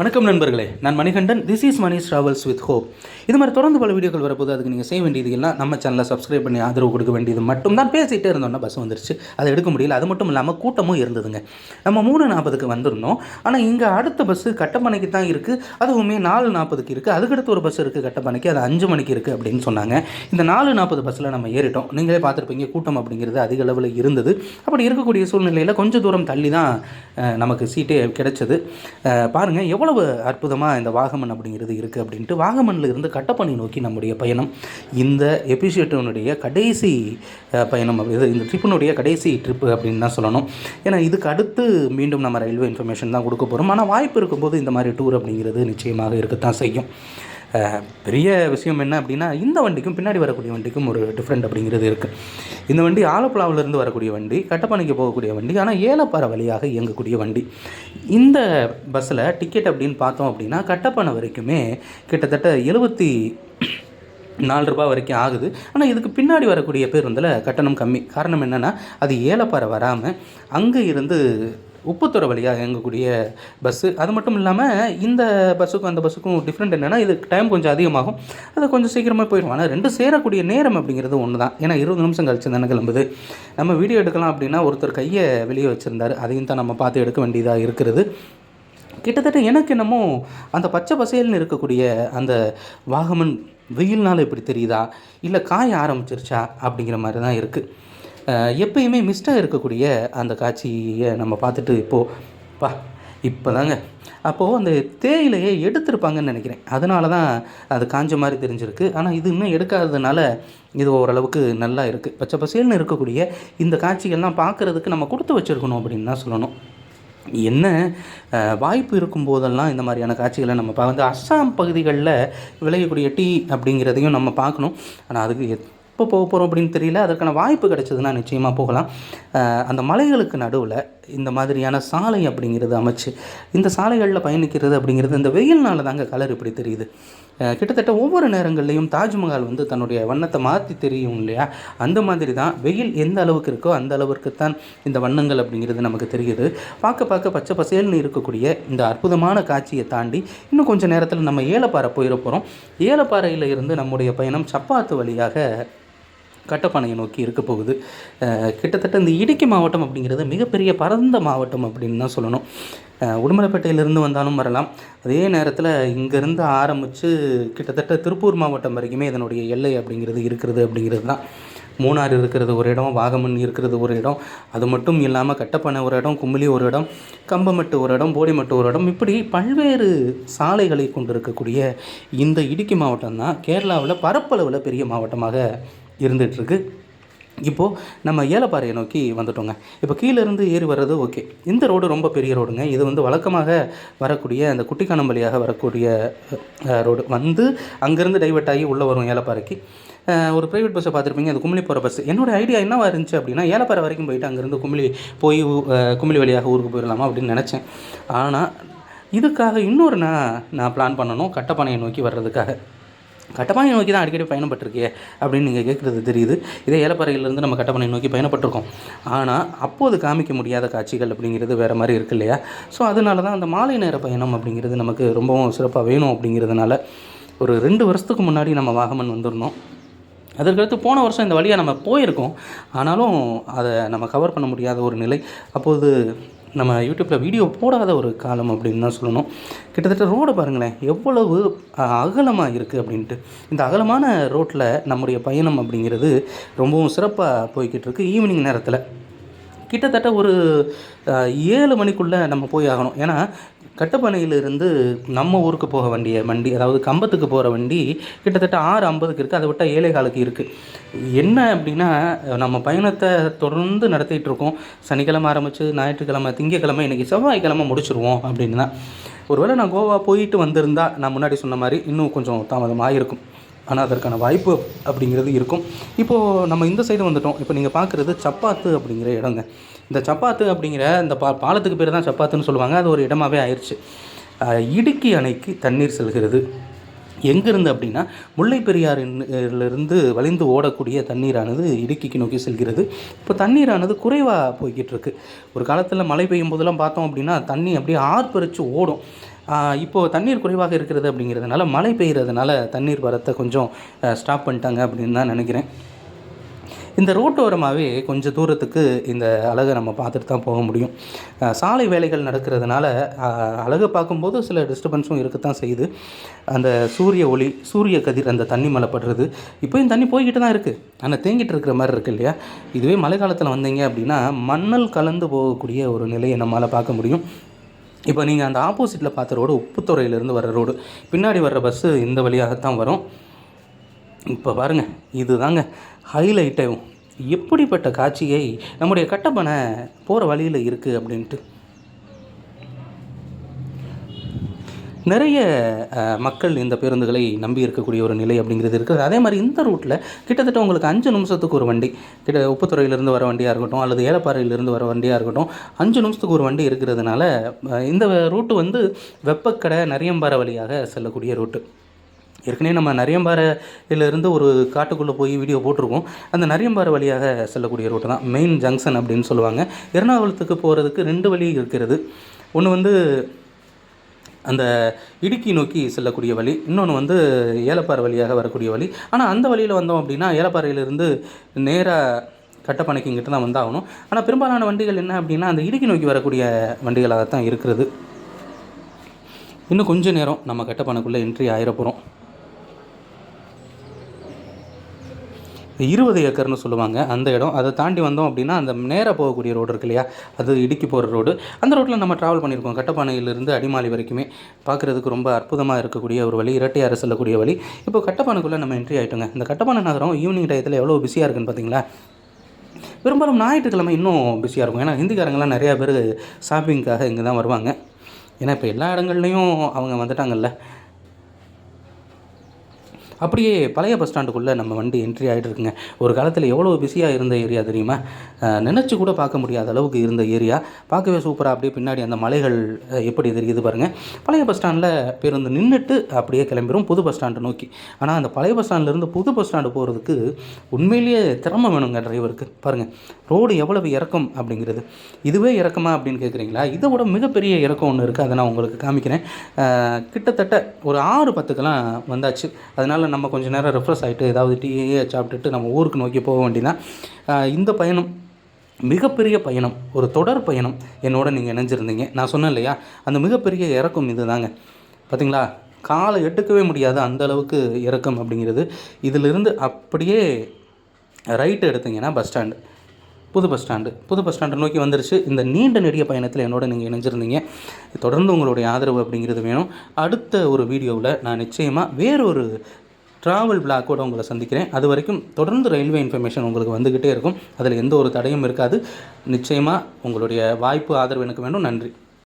வணக்கம் நண்பர்களே. நான் Manikandan. This is Mani travels with hope இது மாதிரி தொடர்ந்து பல வீடியோக்கள் வரப்போது அதுக்கு நீங்கள் செய்ய வேண்டியது எல்லாம் நம்ம சேனலை சப்ஸ்கிரைப் பண்ணி ஆதரவு கொடுக்க வேண்டியது மட்டும் தான் பேசிகிட்டே இருந்தோம்னா பஸ் வந்துருச்சு. அதை எடுக்க முடியல. அது மட்டும் இல்லாமல் கூட்டமும் இருந்ததுங்க. நம்ம மூணு நாற்பதுக்கு வந்திருந்தோம். ஆனால் இங்கே அடுத்த பஸ்ஸு கட்டப்பனைக்கு தான் இருக்குது அதுவுமே நாலு நாற்பதுக்கு இருக்குது அதுக்கடுத்து ஒரு பஸ் இருக்குது கட்டப்பனைக்கு அது அஞ்சு மணிக்கு இருக்குது அப்படின்னு சொன்னாங்க. இந்த நாலு நாற்பது பஸ்ஸில் நம்ம ஏறிட்டோம். நீங்களே பார்த்துருப்பீங்க கூட்டம் அப்படிங்கிறது அதிக அளவில் இருந்தது. அப்படி இருக்கக்கூடிய சூழ்நிலையில் கொஞ்சம் தூரம் தள்ளி தான் நமக்கு சீட்டே கிடைச்சது. பாருங்கள் எவ்வளோ எவ்வளவு அற்புதமாக இந்த வாகமன் அப்படிங்கிறது இருக்குது அப்படின்ட்டு வாகமனில் இருந்து கட்டப்பணி நோக்கி நம்முடைய பயணம். இந்த எபிசோட்டினுடைய கடைசி பயணம் அப்படி இது இந்த ட்ரிப்பினுடைய கடைசி ட்ரிப்பு அப்படின்னு தான் சொல்லணும். ஏன்னா இதுக்கு அடுத்து மீண்டும் நம்ம ரயில்வே இன்ஃபர்மேஷன் தான் கொடுக்க போகிறோம் ஆனால் வாய்ப்பு இருக்கும்போது இந்த மாதிரி டூர் அப்படிங்கிறது நிச்சயமாக இருக்கத்தான் செய்யும். பெரிய விஷயம் என்ன அப்படின்னா இந்த வண்டிக்கும் பின்னாடி வரக்கூடிய வண்டிக்கும் ஒரு டிஃப்ரெண்ட் அப்படிங்கிறது இருக்குது இந்த வண்டி ஆலப்புழாவிலிருந்து வரக்கூடிய வண்டி கட்டப்பனைக்கு போகக்கூடிய வண்டி ஆனால் ஏலப்பாறை வழியாக இயங்கக்கூடிய வண்டி. இந்த பஸ்ஸில் டிக்கெட் அப்படின்னு பார்த்தோம் அப்படின்னா கட்டப்பனை வரைக்குமே கிட்டத்தட்ட எழுபத்தி நாலு ரூபா வரைக்கும் ஆகுது. ஆனால் இதுக்கு பின்னாடி வரக்கூடிய பேருந்தில் கட்டணம் கம்மி. காரணம் என்னென்னா அது ஏலப்பாறை வராமல் அங்கே இருந்து உப்புத்துறை வழியாக இயங்கக்கூடிய பஸ்ஸு. அது மட்டும் இல்லாமல் இந்த பஸ்ஸுக்கும் அந்த பஸ்ஸுக்கும் டிஃப்ரெண்ட் என்னென்னா இது டைம் கொஞ்சம் அதிகமாகும். அது கொஞ்சம் சீக்கிரமாக போயிடும். ஆனால் ரெண்டு சேரக்கூடிய நேரம் அப்படிங்கிறது ஒன்று தான் ஏன்னா இருபது நிமிஷம் கழிச்சு தானே கிளம்புது. நம்ம வீடியோ எடுக்கலாம் அப்படின்னா ஒருத்தர் கையை வெளியே வச்சுருந்தாரு. அதையும் தான் நம்ம பார்த்து எடுக்க வேண்டியதாக இருக்கிறது. கிட்டத்தட்ட எனக்கு என்னமோ அந்த பச்சை பசேல்னு இருக்கக்கூடிய அந்த வாகமன் வெயில்னால இப்படி தெரியுதா? இல்லை காய ஆரம்பிச்சிருச்சா? அப்படிங்கிற மாதிரி தான் இருக்குது எப்பயுமே மிஸ்டாக இருக்கக்கூடிய அந்த காட்சியை நம்ம பார்த்துட்டு இப்போது பா இப்போ தாங்க அப்போது அந்த தேயிலையை எடுத்திருப்பாங்கன்னு நினைக்கிறேன். அதனால தான் அது காஞ்ச மாதிரி தெரிஞ்சிருக்கு. ஆனால் இது இன்னும் எடுக்காததுனால இது ஓரளவுக்கு நல்லா இருக்குது பச்சை பசேல்னு இருக்கக்கூடிய இந்த காட்சிகள்லாம் பார்க்குறதுக்கு நம்ம கொடுத்து வச்சுருக்கணும் அப்படின்னு தான் சொல்லணும். என்ன வாய்ப்பு இருக்கும் போதெல்லாம் இந்த மாதிரியான காட்சிகளை நம்ம பார்க்க வந்து அஸ்ஸாம் பகுதிகளில் விளையக்கூடிய டீ அப்படிங்கிறதையும் நம்ம பார்க்கணும். ஆனால் அதுக்கு எப்போ போக போகிறோம் அப்படின்னு தெரியல. அதற்கான வாய்ப்பு கிடைச்சதுன்னா நிச்சயமாக போகலாம். அந்த மலைகளுக்கு நடுவில் இந்த மாதிரியான சாலை அப்படிங்கிறது அமைச்சு இந்த சாலைகளில் பயணிக்கிறது அப்படிங்கிறது இந்த வெயில்னால தாங்க கலர் இப்படி தெரியுது. கிட்டத்தட்ட ஒவ்வொரு நேரங்கள்லையும் தாஜ்மஹால் வந்து தன்னுடைய வண்ணத்தை மாற்றி தெரியும் இல்லையா? அந்த மாதிரி தான் வெயில் எந்த அளவுக்கு இருக்கோ அந்த அளவுக்கு தான் இந்த வண்ணங்கள் அப்படிங்கிறது நமக்கு தெரியுது. பார்க்க பார்க்க பச்சை பசேல்னு இருக்கக்கூடிய இந்த அற்புதமான காட்சியை தாண்டி இன்னும் கொஞ்சம் நேரத்தில் நம்ம ஏலப்பாறை போயிட போகிறோம் ஏலப்பாறையில் இருந்து நம்முடைய பயணம் சப்பாத்து வழியாக கட்டப்பானையை நோக்கி இருக்க போகுது. கிட்டத்தட்ட இந்த இடுக்கி மாவட்டம் அப்படிங்கிறது மிகப்பெரிய பரந்த மாவட்டம் அப்படின்னு தான் சொல்லணும். உடுமலைப்பேட்டையிலிருந்து வந்தாலும் வரலாம். அதே நேரத்தில் இங்கேருந்து ஆரம்பித்து கிட்டத்தட்ட திருப்பூர் மாவட்டம் வரைக்குமே இதனுடைய எல்லை அப்படிங்கிறது இருக்கிறது அப்படிங்கிறது தான். மூணார் இருக்கிறது ஒரு இடம் வாகமன் இருக்கிறது ஒரு இடம். அது மட்டும் இல்லாமல் கட்டப்பனை ஒரு இடம் கும்பலி ஒரு இடம் கம்பமட்டு ஒரு இடம் போடிமட்டு ஒரு இடம். இப்படி பல்வேறு சாலைகளை கொண்டிருக்கக்கூடிய இந்த இடுக்கி மாவட்டம் தான் கேரளாவில் பரப்பளவில் பெரிய மாவட்டமாக இருந்துகிட்ருக்கு. இப்போது நம்ம ஏலப்பாறையை நோக்கி வந்துட்டோங்க. இப்போ கீழேருந்து ஏறி வர்றது ஓகே. இந்த ரோடு ரொம்ப பெரிய ரோடுங்க. இது வந்து வழக்கமாக வரக்கூடிய அந்த குட்டிக்கானம் வழியாக வரக்கூடிய ரோடு. வந்து அங்கேருந்து டைவர்ட் ஆகி உள்ளே வரும் ஏலப்பாறைக்கு. ஒரு ப்ரைவேட் பஸ்ஸை பார்த்துருப்பீங்க. அது குமிழி போகிற பஸ் என்னோட ஐடியா என்னவா இருந்துச்சு அப்படின்னா ஏலப்பாறை வரைக்கும் போயிட்டு அங்கேருந்து குமிழி போய் அஹ், வழியாக ஊருக்கு போயிடலாமா அப்படின்னு நினச்சேன். ஆனால் இதுக்காக இன்னொரு நான் நான் பிளான் பண்ணணும். கட்டப்பனையை நோக்கி வர்றதுக்காக. கட்டப்பானை நோக்கி தான் அடிக்கடி பயணப்பட்டிருக்கே அப்படின்னு நீங்கள் கேட்குறது தெரியுது. இதே ஏலப்பாறையிலேருந்து நம்ம கட்டப்பானை நோக்கி பயணப்பட்டிருக்கோம். ஆனால் அப்போது காமிக்க முடியாத காட்சிகள் அப்படிங்கிறது வேறு மாதிரி இருக்கு இல்லையா? ஸோ அதனால தான் அந்த மாலை நேர பயணம் அப்படிங்கிறது நமக்கு ரொம்பவும் சிறப்பாக வேணும் அப்படிங்கிறதுனால ஒரு ரெண்டு வருஷத்துக்கு முன்னாடி நம்ம வாகமன் வந்திருந்தோம். அதற்கடுத்து போன வருஷம் இந்த வழியாக நம்ம போயிருக்கோம். ஆனாலும் அதை நம்ம கவர் பண்ண முடியாத ஒரு நிலை. அப்போது நம்ம யூடியூப்பில் வீடியோ போடாத ஒரு காலம் அப்படின்னு தான் சொல்லணும். கிட்டத்தட்ட ரோடை பாருங்களேன் எவ்வளவு அகலமாக இருக்குது அப்படின்ட்டு. இந்த அகலமான ரோட்டில் நம்முடைய பயணம் அப்படிங்கிறது ரொம்பவும் சிறப்பாக போய்கிட்டு இருக்குது ஈவினிங் நேரத்தில். கிட்டத்தட்ட ஒரு ஏழு மணிக்குள்ளே நம்ம போய் ஆகணும். ஏன்னா கட்டப்பனையிலிருந்து நம்ம ஊருக்கு போக வேண்டிய வண்டி அதாவது கம்பத்துக்கு போகிற வண்டி கிட்டத்தட்ட ஆறு ஐம்பதுக்கு இருக்குது அதை விட்டால் ஏழை காலுக்கு இருக்குது என்ன அப்படின்னா நம்ம பயணத்தை தொடர்ந்து நடத்திட்டுருக்கோம் சனிக்கிழமை ஆரம்பித்து ஞாயிற்றுக்கிழமை திங்கக்கிழமை இன்றைக்கி செவ்வாய்க்கிழமை முடிச்சிருவோம் அப்படின்னு தான் ஒருவேளை நான் கோவா போயிட்டு வந்திருந்தா நான் முன்னாடி சொன்ன மாதிரி இன்னும் கொஞ்சம் தாமதமாக இருக்கும் ஆனால் அதற்கான வாய்ப்பு அப்படிங்கிறது இருக்கும். இப்போது நம்ம இந்த சைடு வந்துட்டோம். இப்போ நீங்கள் பார்க்குறது சப்பாத்து அப்படிங்கிற இடங்க. இந்த சப்பாத்து அப்படிங்கிற இந்த பா பாலத்துக்கு பேர் தான் சப்பாத்துன்னு சொல்லுவாங்க. அது ஒரு இடமாகவே ஆயிடுச்சு இடுக்கி அணைக்கு தண்ணீர் செல்கிறது. எங்கேருந்து அப்படின்னா முல்லை பெரியாறிலிருந்து வலிந்து ஓடக்கூடிய தண்ணீரானது இடுக்கிக்கு நோக்கி செல்கிறது. இப்போ தண்ணீரானது குறைவாக போய்கிட்டு இருக்கு. ஒரு காலத்தில் மழை பெய்யும் போதெல்லாம் பார்த்தோம் அப்படின்னா தண்ணி அப்படியே ஆர்ப்பரித்து ஓடும். இப்போது தண்ணீர் குறைவாக இருக்கிறது அப்படிங்கிறதுனால மழை பெய்கிறதுனால தண்ணீர் வரத்தை கொஞ்சம் ஸ்டாப் பண்ணிட்டாங்க அப்படின்னு தான் நினைக்கிறேன். இந்த ரோட்டோரமாகவே கொஞ்சம் தூரத்துக்கு இந்த அழகை நம்ம பார்த்துட்டு தான் போக முடியும். சாலை வேலைகள் நடக்கிறதுனால அழகை பார்க்கும்போது சில டிஸ்டர்பன்ஸும் இருக்கத்தான் செய்யுது. அந்த சூரிய ஒளி சூரிய கதிர் அந்த தண்ணி மேலே படுறது இப்போயும் தண்ணி போய்கிட்டு தான் இருக்குது ஆனால் தேங்கிட்டு இருக்கிற மாதிரி இருக்குது இல்லையா? இதுவே மழை காலத்தில் வந்தீங்க அப்படின்னா மண்ணல் கலந்து போகக்கூடிய ஒரு நிலையை நம்மளால் பார்க்க முடியும். இப்போ நீங்கள் அந்த ஆப்போசிட்டில் பார்த்த ரோடு உப்புத்துறையிலேருந்து வர ரோடு பின்னாடி வர்ற பஸ்ஸு இந்த வழியாகத்தான் வரும். இப்போ பாருங்கள் இதுதாங்க ஹைலைட்டாகும் எப்படிப்பட்ட காட்சியை நம்முடைய கட்டப்பனை போகிற வழியில் இருக்குது அப்படின்ட்டு. நிறைய மக்கள் இந்த பேருந்துகளை நம்பி இருக்கக்கூடிய ஒரு நிலை அப்படிங்கிறது இருக்குது அதே மாதிரி இந்த ரூட்டில் கிட்டத்தட்ட உங்களுக்கு அஞ்சு நிமிஷத்துக்கு ஒரு வண்டி கிட்ட உப்புத்துறையிலேருந்து வர வண்டியாக இருக்கட்டும் அல்லது ஏலப்பாறையிலேருந்து வர வண்டியாக இருக்கட்டும் அஞ்சு நிமிஷத்துக்கு ஒரு வண்டி இருக்கிறதுனால இந்த ரூட்டு வந்து வெப்பக்கடை நரியம்பாறை வழியாக செல்லக்கூடிய ரூட்டு. ஏற்கனவே நம்ம நரியம்பாறையிலிருந்து ஒரு காட்டுக்குள்ளே போய் வீடியோ போட்டிருக்கோம். அந்த நரியம்பாறை வழியாக செல்லக்கூடிய ரூட்டு தான். மெயின் ஜங்ஷன் அப்படின்னு சொல்லுவாங்க. எர்ணாகுளத்துக்கு போகிறதுக்கு ரெண்டு வழி இருக்கிறது. ஒன்று வந்து அந்த இடுக்கி நோக்கி செல்லக்கூடிய வழி இன்னொன்று வந்து ஏலப்பாறை வழியாக வரக்கூடிய வழி. ஆனால் அந்த வழியில் வந்தோம் அப்படின்னா ஏலப்பாறையிலிருந்து நேராக கட்டப்பனைக்கு இங்கிட்ட தான் வந்தாகணும். ஆனால் பெரும்பாலான வண்டிகள் என்ன அப்படின்னா அந்த இடுக்கி நோக்கி வரக்கூடிய வண்டிகளாக தான் இருக்கிறது. இன்னும் கொஞ்சம் நேரம் நம்ம கட்டப்பனைக்குள்ளே என்ட்ரி ஆகிட போகிறோம் இருபது ஏக்கர்னு சொல்லுவாங்க அந்த இடம். அதை தாண்டி வந்தோம் அப்படின்னா அந்த நேராக போகக்கூடிய ரோடு இருக்கு இல்லையா? அது இடுக்கி போகிற ரோடு. அந்த ரோட்டில் நம்ம ட்ராவல் பண்ணியிருக்கோம். கட்டப்பானையிலிருந்து அடிமாலி வரைக்குமே. பார்க்குறதுக்கு ரொம்ப அற்புதமாக இருக்கக்கூடிய ஒரு வழி இரட்டையாறு செல்லக்கூடிய வழி. இப்போ கட்டப்பானைக்குள்ளே நம்ம என்ட்ரி ஆகிட்டோங்க இந்த கட்டப்பானை நகரம் ஈவினிங் டயத்தில் எவ்வளோ பிஸியாக இருக்குன்னு பார்த்தீங்களா பெரும்பாலும் ஞாயிற்றுக்கிழமை இன்னும் பிஸியாக இருக்கும். ஏன்னா ஹிந்திக்காரங்களாம் நிறையா பேர் ஷாப்பிங்க்காக இங்கே தான் வருவாங்க. ஏன்னா இப்போ எல்லா இடங்கள்லையும் அவங்க வந்துட்டாங்கல்ல. அப்படியே பழைய பஸ் ஸ்டாண்டுக்குள்ளே நம்ம வண்டி என்ட்ரி ஆகிட்டு இருக்குங்க ஒரு காலத்தில் எவ்வளோ பிஸியாக இருந்த ஏரியா தெரியுமா? நினச்சி கூட பார்க்க முடியாத அளவுக்கு இருந்த ஏரியா பார்க்கவே சூப்பராக அப்படியே பின்னாடி அந்த மலைகள் எப்படி தெரியுது பாருங்கள் பழைய பஸ் ஸ்டாண்டில் பேருந்து நின்றுட்டு அப்படியே கிளம்பிரும் புது பஸ் ஸ்டாண்டை நோக்கி. ஆனால் அந்த பழைய பஸ் ஸ்டாண்ட்லேருந்து புது பஸ் ஸ்டாண்டு போகிறதுக்கு உண்மையிலேயே திறமை வேணுங்க டிரைவருக்கு பாருங்கள் ரோடு எவ்வளவு இறக்கம் அப்படிங்கிறது. இதுவே இறக்கமா அப்படின்னு கேட்குறீங்களா இதை விட மிகப்பெரிய இறக்கம் ஒன்று இருக்குது அதை நான் உங்களுக்கு காமிக்கிறேன். கிட்டத்தட்ட ஒரு ஆறு பத்துக்கெல்லாம் வந்தாச்சு. அதனால் நம்ம கொஞ்சம் நேரம் ரெஃப்ரெஷ் ஆகிட்டு ஏதாவது டீயே சாப்பிட்டுட்டு நம்ம ஊருக்கு நோக்கி போக வேண்டியதான் இந்த பயணம் மிகப்பெரிய பயணம் ஒரு தொடர் பயணம் என்னோட நீங்கள் இணைஞ்சிருந்தீங்க. நான் சொன்னேன் இல்லையா? அந்த மிகப்பெரிய இறக்கம் இதுதாங்க. பார்த்தீங்களா காலை எட்டுக்கவே முடியாது அந்த அளவுக்கு இறக்கம் அப்படிங்கிறது. இதிலிருந்து அப்படியே ரைட்டு எடுத்தீங்கன்னா பஸ் ஸ்டாண்டு புது பஸ் ஸ்டாண்டு புது பஸ் ஸ்டாண்டை நோக்கி வந்துருச்சு. இந்த நீண்ட நெடிய பயணத்தில் என்னோட நீங்கள் இணைஞ்சிருந்தீங்க. தொடர்ந்து உங்களுடைய ஆதரவு அப்படிங்கிறது வேணும். அடுத்த ஒரு வீடியோவில் நான் நிச்சயமாக வேறொரு ட்ராவல் பிளாக்கோட உங்களை சந்திக்கிறேன். அது வரைக்கும் தொடர்ந்து ரயில்வே இன்ஃபர்மேஷன் உங்களுக்கு வந்துக்கிட்டே இருக்கும். அதில் எந்த ஒரு தடையும் இருக்காது. நிச்சயமாக உங்களுடைய வாய்ப்பு ஆதரவு எனக்கு வேண்டும் நன்றி.